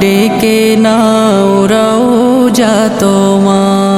ডেকে নাও রাও যা তোমার।